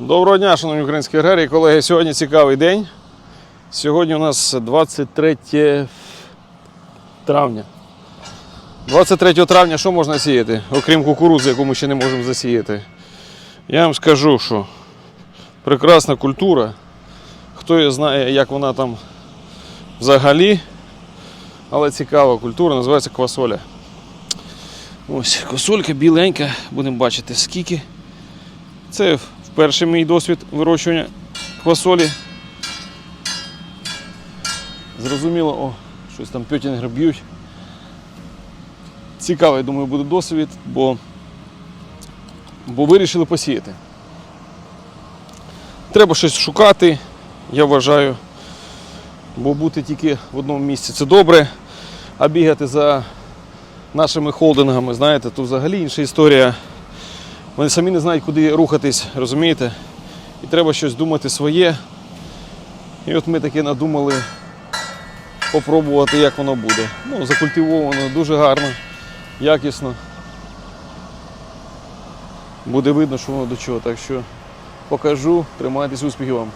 Доброго дня, шановні українські аграрії, колеги. Сьогодні цікавий день. Сьогодні у нас 23 травня. 23 травня що можна сіяти, окрім кукурудзи, яку ми ще не можемо засіяти? Я вам скажу, що прекрасна культура. Хто її знає, як вона там взагалі, але цікава культура, називається квасоля. Ось косолька біленька, будемо бачити скільки. Це перший мій досвід вирощування квасолі. Зрозуміло, о, щось там пьотінгер б'ють. Цікавий, думаю, буде досвід, бо, бо вирішили посіяти. Треба щось шукати, я вважаю. Бо бути тільки в одному місці це добре, а бігати за нашими холдингами, знаєте, то взагалі інша історія. Вони самі не знають, куди рухатись, розумієте? І треба щось думати своє. І от ми таке надумали попробувати, як воно буде. Ну, закультивовано дуже гарно, якісно. Буде видно, що воно до чого. Так що покажу, тримайтесь успіхів вам.